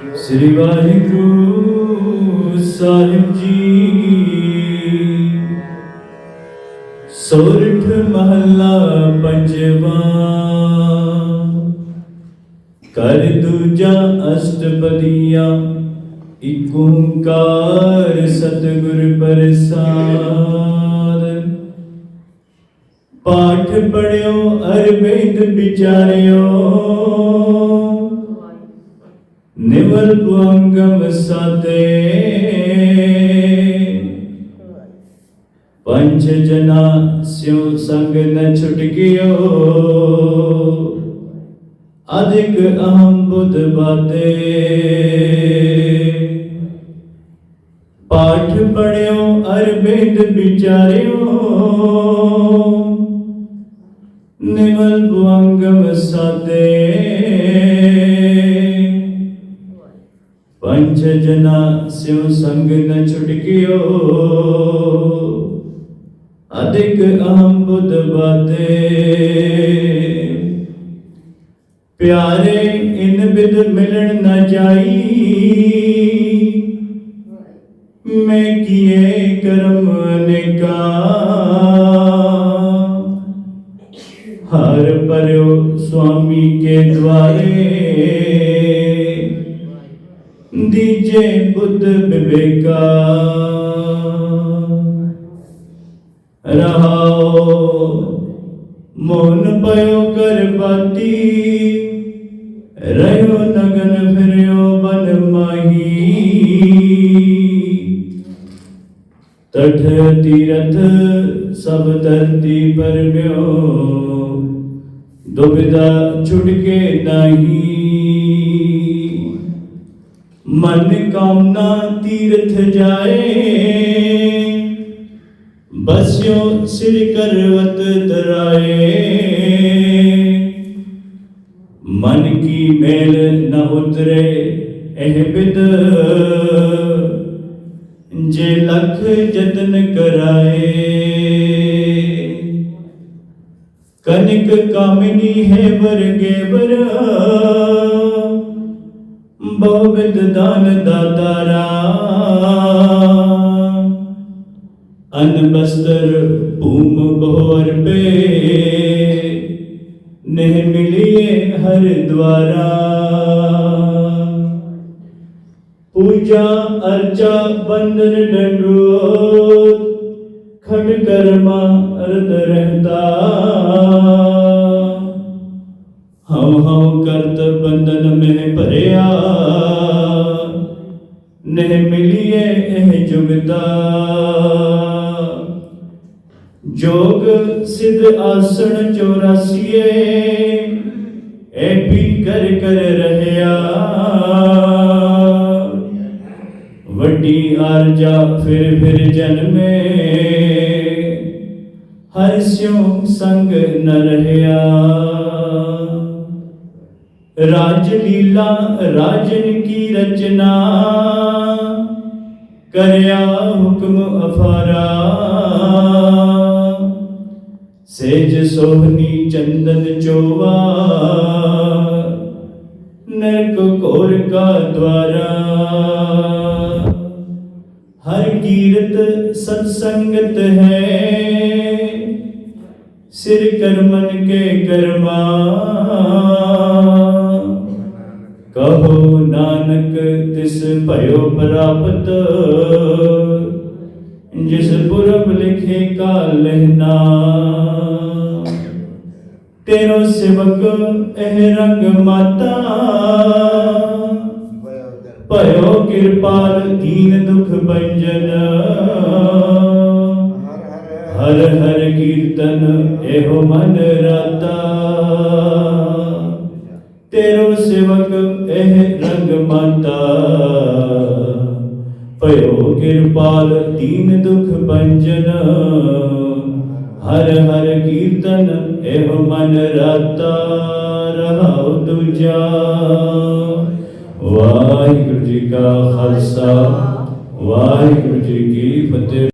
ਸ੍ਰੀ ਵਾਹਿਗੁਰੂ ਸਾਹਿਬ ਜੀ। ਸੋਰਠ ਮਹੱਲਾ ਪੰਜਵਾ। ਕਰ ਦੂਜਾ ਅਸ਼ਟਪਦੀਆ, ਇਕ ਓੰਕਾਰ ਸਤਿਗੁਰ ਪ੍ਰਸਾਦ। ਪਾਠ ਪੜਿਓ, ਅਰਬਿੰਦ ਵਿਚਾਰਿਓ। ਨਿਵਲ ਪੁੰਗਮ ਸਾਤੇ। ਪੰਜ ਜਨਾ ਸਿਉ ਸੰਗ ਨ ਛੁਟ ਗਿਓ ਅਧਿਕ ਅਹੰ ਬੁੱਧ ਬਾਤੇ। ਪਾਠ ਪੜਿਓ, ਅਰਬਿੰਦ ਵਿਚਾਰਿਓ। ਨਿਵਲ ਪੁੰਗਮ ਸਾਤੇ। ਪੰਜ ਜਨਾ ਸਿਉ ਸੰਗ ਨ ਛੁਟਕਿਓ ਅਧਿਕ ਅਹੰ ਬੁੱਧ ਬਾਤੇ ਪਿਆਰੇ ਇਨ ਬਿਦ ਮਿਲਣ ਨ ਜਾਈ ਮੈਂ ਕੀਏ ਕਰਮ ਅਨੇਕਾ ਹਰ ਪਰਿਓ ਸੁਆਮੀ ਕੇ ਦਵਾਰੇ ਦੀਜੇ ਬੁੱਧ ਵਿਵੇਕਾ ਰਹਾਓ ਮੋਨ ਪਇਓ ਕਰ ਬਾਤੀ ਰਹਿਓ ਨਗਨ ਫਿਰਿਓ ਬਨ ਮਾਹੀ ਤਠ ਤੀਰਥ ਸਭ ਧਰਤੀ ਪਰਮਿਓ ਦੁਬਿਧਾ ਛੁਟਕੇ ਨਹੀਂ ਮਨ ਕਾਮਨਾ ਤੀਰਥ ਜਾਏ। ਬਸਿਓ ਸਿਰ ਕਰਵਤ ਤਰਾਏ ਮਨ ਕੀ ਮੇਲ ਨ ਉਤਰੇ ਇਹ ਬਿਦ। ਜੇ ਲਖ ਜਤਨ ਕਰਾਏ। ਕਨਿਕ ਕਾਮਿਨੀ ਹੈ ਵਰਗੇ ਵਰ। ਬਹੁਵਿਦ ਦਾਨ ਦਾਤਾਰਾ ਅਨ ਬਸਤਰ ਭੂਮ ਬਹੁਰ ਪੇ। ਨਹਿ ਮਿਲਿਏ ਹਰ ਦਵਾਰਾ ਪੂਜਾ ਅਰਚਾ ਬੰਦਨ ਡੰਡੋਤ ਖਟ ਕਰਮਾ ਅਰਦ ਰਹਿਤਾ ਹਉ ਹਉ ਕਰਤ ਬੰਦਨ ਮਹਿ ਭਰਿਆ। ਨਹਿ ਮਿਲਿਏ ਇਹ ਜੁਗਤਾ। ਜੋਗ ਸਿਧ ਆਸਣ 84 ਐ ਵੀ ਕਰ ਕਰ ਰਹਿਆ। ਵੱਡੀ ਆਰਜਾ ਫਿਰ ਫਿਰ ਜਨਮੇ। ਹਰਿ ਸਿਉ ਸੰਗ ਨ ਰਹਿਆ। ਰਾਜ ਲੀਲਾ, ਰਾਜਨ ਕੀ ਰਚਨਾ? ਕਰਿਆ ਹੁਕਮ ਅਫਾਰਾ। ਸੇਜ ਸੋਹਨੀ ਚੰਦਨ ਚੋਵਾ। ਨਰਕ ਕੋਰ ਕਾ ਦਵਾਰਾ ਹਰ ਕੀਰਤ ਸਤ ਸੰਗਤ ਹੈ। ਸਿਰ ਕਰਮਨ ਕੇ ਕਰਮਾ। ਭਇਓ ਪ੍ਰਾਪਤ। ਜਿਸ ਪੁਰਬ ਲਿਖੇ ਕਾ ਲਹਿਨਾ ਤੇਰੋ ਸਿਵਕ ਇਹ ਰੰਗ ਮਾਤਾ। ਭਇਓ ਕਿਰਪਾਲ ਦੀਨ ਦੁਖ ਭੰਜਨ। ਹਰ ਹਰ ਕੀਰਤਨ ਇਹੋ ਮਨ ਰਤਾ। ਤੇਰੋ ਸੇਵਕ ਇਹ ਰੰਗ ਮਾਤਾ। ਭਇਓ ਕਿਰਪਾਲ ਦੀਨ ਦੁਖ ਭੰਜਨ। ਹਰ ਹਰ ਕੀਰਤਨ ਇਹ ਮਨ ਰਾਤਾ, ਰਹਾਉ ਤੁਜਾ ਵਾਹਿਗੁਰੂ ਜੀ ਕਾ ਖਾਲਸਾ, ਵਾਹਿਗੁਰੂ ਜੀ ਕੀ ਫਤਿਹ।